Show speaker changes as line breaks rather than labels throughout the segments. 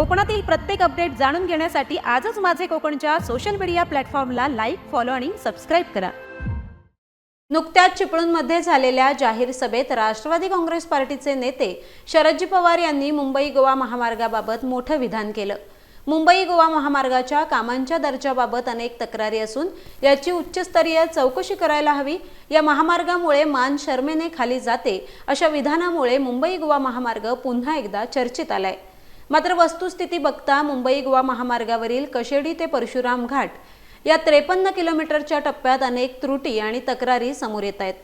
कोकणातील प्रत्येक अपडेट जाणून घेण्यासाठी आजच माझे कोकणच्या सोशल मीडिया प्लॅटफॉर्मला लाईक फॉलो आणि सबस्क्राईब करा. नुकत्याच चिपळूणमध्ये झालेल्या जाहीर सभेत राष्ट्रवादी काँग्रेस पार्टीचे नेते शरदजी पवार यांनी मुंबई गोवा महामार्गाबाबत मोठं विधान केलं. मुंबई गोवा महामार्गाच्या कामांच्या दर्जाबाबत अनेक तक्रारी असून याची उच्चस्तरीय चौकशी करायला हवी या महामार्गामुळे मान शर्मेने खाली जाते अशा विधानामुळे मुंबई गोवा महामार्ग पुन्हा एकदा चर्चेत आलाय. मात्र वस्तुस्थिती बघता मुंबई गोवा महामार्गावरील कशेडी ते परशुराम घाट या त्रेपन्न किलोमीटरच्या टप्प्यात अनेक त्रुटी आणि तक्रारी समोर येत आहेत.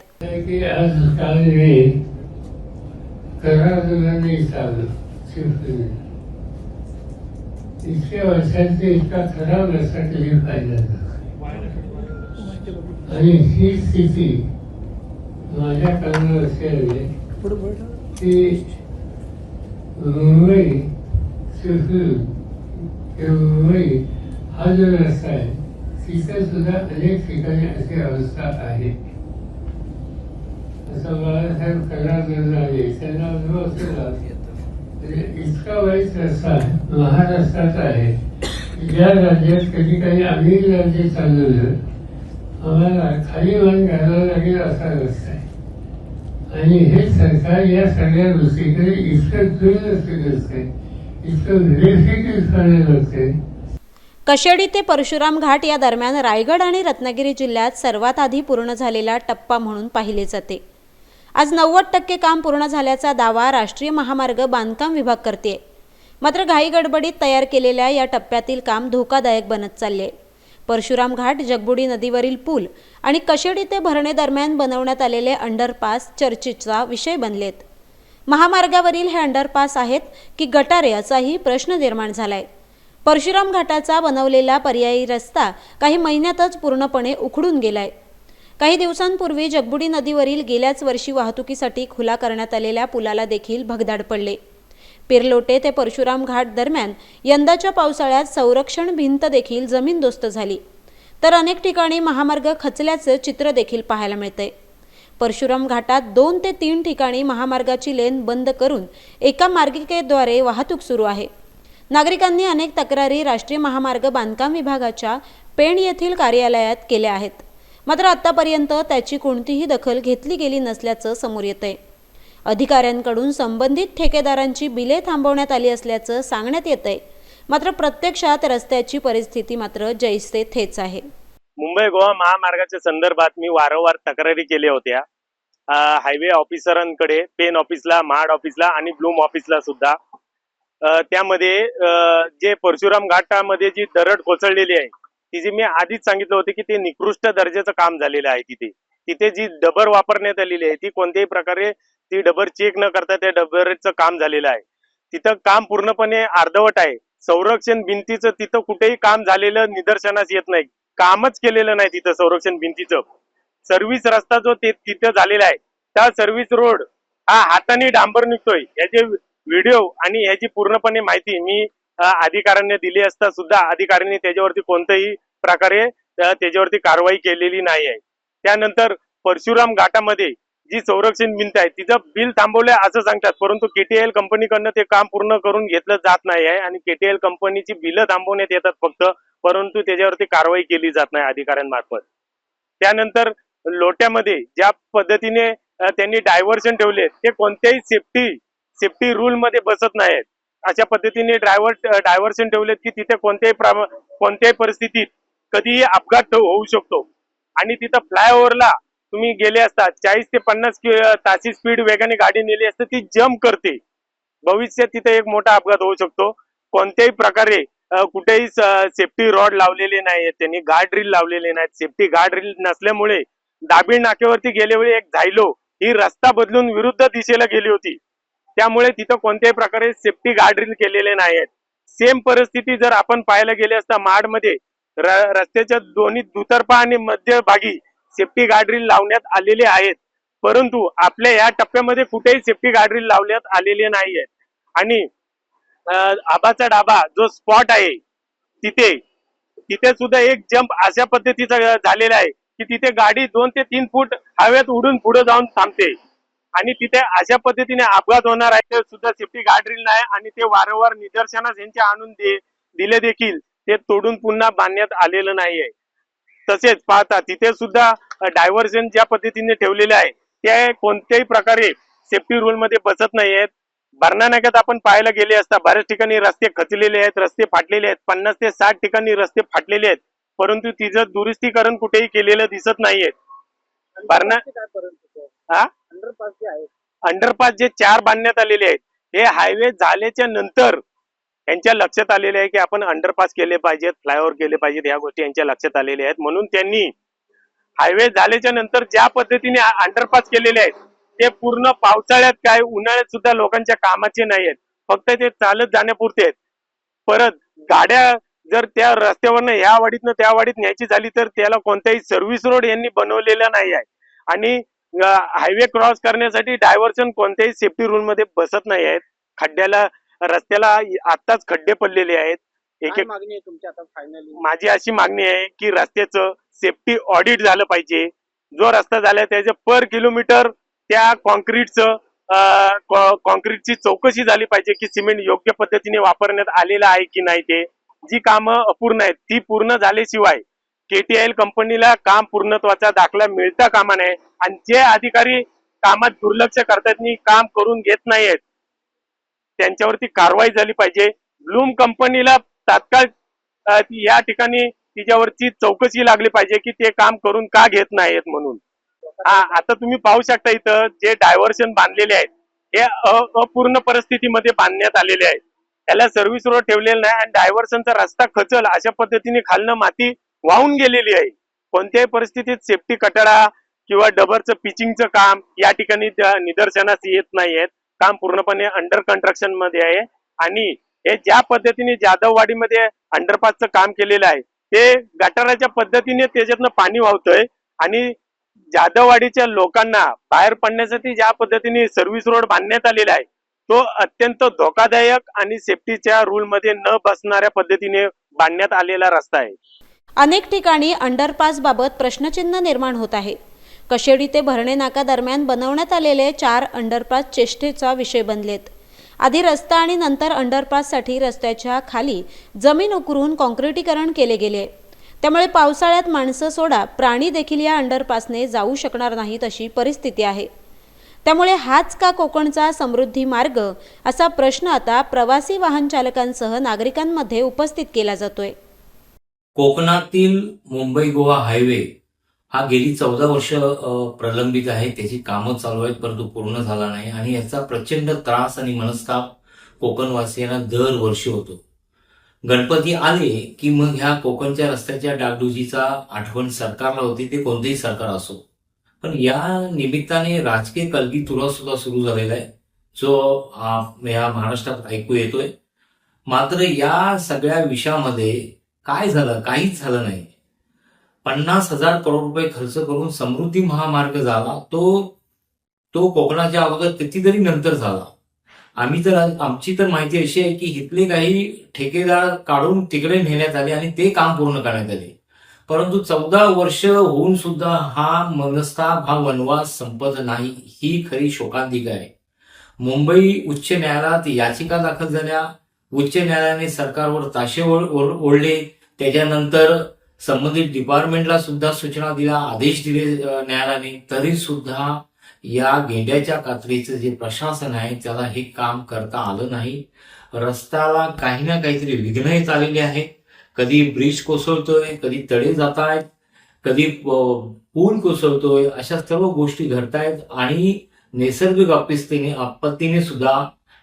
इतक्या वर्षांचे इतका खराब रस्ता कधी पाहिला. आणि ही स्थिती माझ्या कानावर अशी आली की मुंबई मुंबई हा जो रस्ता आहे तिथे सुद्धा अनेक ठिकाणी अशी अवस्था आहे. असं बाळासाहेब कलाकार आहे त्यांना अनुभव असलेला इतका वाईट रस्ता महाराष्ट्राचा आहे. की ज्या राज्यात कधी काही आम्ही राज्य चालवलं आम्हाला खाली मान घालावं लागेल असा रस्ता आहे. आणि हे सरकार या सगळ्या गोष्टीकडे इतकं दुर्लक्ष करत आहे.
कशेडी ते परशुराम घाट या दरम्यान रायगड आणि रत्नागिरी जिल्ह्यात सर्वात आधी पूर्ण झालेला टप्पा म्हणून पाहिले जाते. आज नव्वद टक्के काम पूर्ण झाल्याचा दावा राष्ट्रीय महामार्ग बांधकाम विभाग करते मात्र घाई गडबडीत तयार केलेल्या या टप्प्यातील काम धोकादायक बनत चालले. आहे परशुराम घाट जगबुडी नदीवरील पूल आणि कशेडी ते भरणे दरम्यान बनवण्यात आलेले अंडरपास चर्चेचा विषय बनलेत. महामार्गावरील हे अंडरपास आहेत की गटारे असाही प्रश्न निर्माण झालाय. परशुराम घाटाचा बनवलेला पर्यायी रस्ता काही महिन्यातच पूर्णपणे उखडून गेलाय. काही दिवसांपूर्वी जगबुडी नदीवरील गेल्याच वर्षी वाहतुकीसाठी खुला करण्यात आलेल्या पुलाला देखील भगदाड पडले. पिरलोटे ते परशुराम घाट दरम्यान यंदाच्या पावसाळ्यात संरक्षण भिंत देखील जमीनदोस्त झाली. तर अनेक ठिकाणी महामार्ग खचल्याचं चित्र देखील पाहायला मिळतंय. परशुराम घाटात दोन ते तीन ठिकाणी महामार्गाची लेन बंद करून एका मार्गिकेद्वारे वाहतूक सुरू आहे. नागरिकांनी अनेक तक्रारी राष्ट्रीय महामार्ग बांधकाम विभागाच्या पेण येथील कार्यालयात केल्या आहेत. मात्र आतापर्यंत त्याची कोणतीही दखल घेतली गेली नसल्याचं समोर येतंय. अधिकाऱ्यांकडून संबंधित ठेकेदारांची बिले थांबवण्यात आली असल्याचं सांगण्यात येतंय. मात्र प्रत्यक्षात रस्त्याची परिस्थिती मात्र जैसे थेच आहे.
मुंबई गोवा महामार्गाच्या संदर्भात मी वारंवार तक्रारी केल्या होत्या. हायवे ऑफिसरांकडे पेन ऑफिसला महाड ऑफिसला आणि ब्लूम ऑफिसला सुद्धा. त्यामध्ये जे परशुराम घाटामध्ये जी दरड कोसळलेली आहे तिची मी आधीच सांगितलं होतं की ते निकृष्ट दर्जाचं काम झालेलं आहे तिथे. तिथे जी डबर वापरण्यात आलेली आहे ती कोणत्याही प्रकारे ती डबर चेक न करता त्या डबरचं काम झालेलं आहे. तिथं काम पूर्णपणे अर्धवट आहे. संरक्षण भिंतीचं तिथं कुठेही काम झालेलं निदर्शनास येत नाही. कामच केलेलं नाही तिथं संरक्षण भिंतीचं. सर्व्हिस रस्ता जो ते तिथं झालेला आहे त्या सर्व्हिस रोड हा हाताने डांबर निघतोय. याचे व्हिडिओ आणि याची पूर्णपणे माहिती मी अधिकाऱ्यांनी दिली असता सुद्धा अधिकाऱ्यांनी त्याच्यावरती कोणत्याही प्रकारे त्याच्यावरती कारवाई केलेली नाही आहे. त्यानंतर परशुराम घाटामध्ये जी संरक्षण भिंत आहे तिचं बिल थांबवलंय असं सांगतात. परंतु केटीएल कंपनीकडनं ते काम पूर्ण करून घेतलं जात नाही आहे आणि केटीएल कंपनीची बिलं थांबवण्यात येतात फक्त परंतु त्याच्यावरती कारवाई केली जात नाही अधिकाऱ्यांमार्फत. त्यानंतर लोट्यामध्ये ज्या पद्धतीने त्यांनी डायव्हर्शन ठेवले ते कोणत्याही सेफ्टी सेफ्टी रूल मध्ये बसत नाहीत. अशा पद्धतीने ड्रायव्हर डायव्हर्शन ठेवलेत की तिथे कोणत्याही प्रमा- कोणत्याही परिस्थितीत कधीही अपघात होऊ शकतो. आणि तिथं फ्लायओव्हरला तुम्ही गेले असता चाळीस ते पन्नास कि- तासी स्पीड वेगाने गाडी नेली असते ती जम्प करते. भविष्यात तिथे एक मोठा अपघात होऊ शकतो. कोणत्याही प्रकारे कुठेही सेफ्टी रॉड लावलेले नाहीत त्यांनी गार्ड रील लावलेले नाहीत. सेफ्टी गार्ड रील नसल्यामुळे दाबीळ नाक्यावरती गेल्यावेळी एक झायलो ही रस्ता बदलून विरुद्ध दिशेला गेली होती. त्यामुळे तिथं कोणत्याही प्रकारे सेफ्टी गार्ड रील केलेले नाहीत सेम परिस्थिती जर आपण पाहायला गेले असता माडमध्ये रस्त्याच्या दोन्ही दुतर्फा आणि मध्यभागी सेफ्टी गार्डरील लावण्यात आलेले आहेत. परंतु आपल्या या टप्प्यामध्ये कुठेही सेफ्टी गार्डरील लावण्यात आलेले नाही आहेत आणि आबाचा डाबा जो स्पॉट आहे तिथे तिथे सुद्धा एक जंप अशा पद्धतीचा झालेला आहे की तिथे गाडी दोन ते तीन फूट हवेत उडून पुढे जाऊन थांबते. आणि तिथे अशा पद्धतीने अपघात होणार आहे ते सुद्धा सेफ्टी गार्डरील नाही आणि ते वारंवार निदर्शनास यांचे आणून दे दिले देखील ते तोडून पुन्हा बांधण्यात आलेलं नाहीये. तसेच पाहता तिथे सुद्धा डायव्हर्जन ज्या पद्धतीने ठेवलेले आहे ते कोणत्याही प्रकारे सेफ्टी रूल मध्ये बसत नाही आहेत. भरणा नाक्यात आपण पाहायला गेले असता बऱ्याच ठिकाणी रस्ते खचलेले आहेत रस्ते फाटलेले आहेत. पन्नास ते साठ ठिकाणी रस्ते फाटलेले आहेत. परंतु तिचं दुरुस्तीकरण कुठेही केलेलं दिसत नाहीये भरणा हा?
अंडरपास जे
चार बांधण्यात आलेले आहेत हे हायवे झाल्याच्यानंतर यांच्या लक्षात आलेले आहे की आपण अंडरपास केले पाहिजेत फ्लायओव्हर केले पाहिजेत या गोष्टी यांच्या लक्षात आलेल्या आहेत. म्हणून त्यांनी हायवे झाल्याच्यानंतर ज्या पद्धतीने अंडरपास केलेले आहेत ते पूर्ण पावसाळ्यात काय उन्हाळ्यात सुद्धा लोकांच्या कामाचे नाही आहेत. फक्त ते चालत जाण्यापुरते आहेत. परत गाड्या जर त्या रस्त्यावरनं ह्या वाडीतनं त्या वाडीत न्यायची झाली तर त्याला कोणताही सर्व्हिस रोड यांनी बनवलेला नाही आहे. आणि हायवे क्रॉस करण्यासाठी डायव्हर्शन कोणत्याही सेफ्टी रूल मध्ये बसत नाही आहेत. खड्ड्याला रस्त्याला आत्ताच खड्डे पडलेले आहेत. एक एक
मागणी आहे तुमची आता फायनली
माझी अशी मागणी आहे की रस्त्याचं सेफ्टी ऑडिट झालं पाहिजे. जो रस्ता झालाय त्याचं पर किलोमीटर त्या कॉन्क्रीटचं कॉन्क्रीटची चौकशी झाली पाहिजे की सिमेंट योग्य पद्धतीने वापरण्यात आलेलं आहे की नाही ते. जी कामं अपूर्ण आहेत ती पूर्ण झाल्याशिवाय केटीआयएल कंपनीला काम पूर्णत्वाचा दाखला मिळता कामा नये. आणि जे अधिकारी कामात दुर्लक्ष करतात काम करून घेत नाहीयेत त्यांच्यावरती कारवाई झाली पाहिजे. ब्लूम कंपनीला तात्काळ ती या ठिकाणी तिच्यावरची चौकशी लागली पाहिजे की ते काम करून का घेत नाहीत म्हणून. हा आता तुम्ही पाहू शकता इथं जे डायव्हर्शन बांधलेले आहेत हे अपूर्ण परिस्थितीमध्ये बांधण्यात आलेले आहेत. त्याला सर्व्हिस रोड ठेवलेला नाही आणि डायव्हर्शनचा रस्ता खचल अशा पद्धतीने खालनं माती वाहून गेलेली आहे. कोणत्याही परिस्थितीत सेफ्टी कटडा किंवा डबरचं पिचिंगचं काम या ठिकाणी निदर्शनास येत नाहीयेत. काम पूर्णपणे अंडर कन्स्ट्रक्शनमध्ये आहे. आणि हे ज्या पद्धतीने जाधववाडीमध्ये अंडरपासचं काम केलेलं आहे ते गटाराच्या पद्धतीने त्याच्यातनं पाणी वाहतोय आणि जाधववाडीच्या लोकांना बाहेर पडण्यासाठी ज्या पद्धतीने सर्व्हिस रोड बांधण्यात आलेला आहे तो अत्यंत धोकादायक आणि सेफ्टीच्या रूलमध्ये न बसणाऱ्या पद्धतीने बांधण्यात आलेला रस्ता आहे.
अनेक ठिकाणी अंडरपास बाबत प्रश्नचिन्ह निर्माण होत आहे. कशेडी ते भरणे नाका दरम्यान बनवण्यात आलेले चार अंडरपास चेष्टेचा विषय बनलेत. आधी रस्ता आणि नंतर अंडरपाससाठी रस्त्याच्या खाली जमीन उकरून कॉन्क्रिटीकरण केले गेले. त्यामुळे पावसाळ्यात माणसं सोडा प्राणी देखील या अंडरपासने जाऊ शकणार नाहीत अशी परिस्थिती आहे. त्यामुळे हाच का कोकणचा समृद्धी मार्ग? असा प्रश्न आता प्रवासी वाहन चालकांसह नागरिकांमध्ये उपस्थित केला जातोय.
कोकणातील मुंबई गोवा हायवे हा गेली चौदा वर्ष प्रलंबित आहे. त्याची कामं चालू आहेत परंतु पूर्ण झाला नाही. आणि याचा प्रचंड त्रास आणि मनस्ताप कोकणवासियांना दरवर्षी होतो. गणपती आले की मग ह्या कोकणच्या रस्त्याच्या डागडुजीचा आठवण सरकारला होती ते कोणतेही सरकार असो. पण या निमित्ताने राजकीय कलगी तुरा सुद्धा सुरू झालेला आहे. जो या महाराष्ट्रात ऐकू येतोय. मात्र या सगळ्या विषयामध्ये काय झालं काहीच झालं नाही. पन्नास हजार करोड रुपये खर्च करून समृद्धी महामार्ग झाला तो तो कोकणाच्या अगोदर कितीतरी नंतर झाला. आम्ही तर आमची तर माहिती अशी आहे की इथले काही ठेकेदार काढून तिकडे नेण्यात आले आणि ते काम पूर्ण करण्यात आले. परंतु चौदा वर्ष होऊन सुद्धा हा मनस्ताप हा वनवास संपत नाही ही खरी शोकांतिका आहे. मुंबई उच्च न्यायालयात याचिका दाखल झाल्या. उच्च न्यायालयाने सरकारवर ताशे ओढ- ओढ- ओढले. त्याच्यानंतर संबंधित डिपार्टमेंटला सुद्धा सूचना दिल्या आदेश दिले न्यायालयाने. तरी सुद्धा या गेंड्याच्या कात्रीचं जे प्रशासन आहे त्याला हे काम करता आलं नाही. रस्त्याला काही ना काहीतरी विघ्न येत आलेली आहेत. कधी ब्रिज कोसळतोय कधी तळे जात आहेत कधी पूल कोसळतोय अशा सर्व गोष्टी घडतायत. आणि नैसर्गिक आपत्तीने आपत्तीने सुद्धा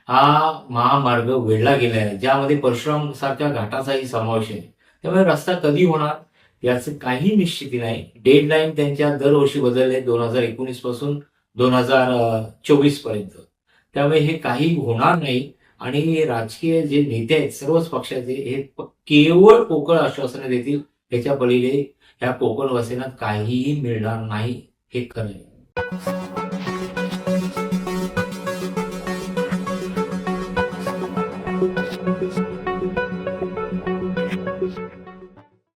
हा महामार्ग वेढला गेला आहे ज्यामध्ये परशुराम सारख्या घाटाचाही समावेश आहे. त्यामुळे रस्ता कधी होणार याचं काही निश्चिती नाही. डेडलाईन त्यांच्या दरवर्षी बदलले दोन हजार एकोणीसपासून दोन हजार चोवीसपर्यंत. त्यामुळे हे काही होणार नाही आणि राजकीय जे नेते आहेत सर्वच पक्षाचे हे केवळ पोकळ आश्वासनं देतील ह्याच्या पलीकडे ह्या कोकणवासींना काहीही मिळणार नाही हे खरं आहे.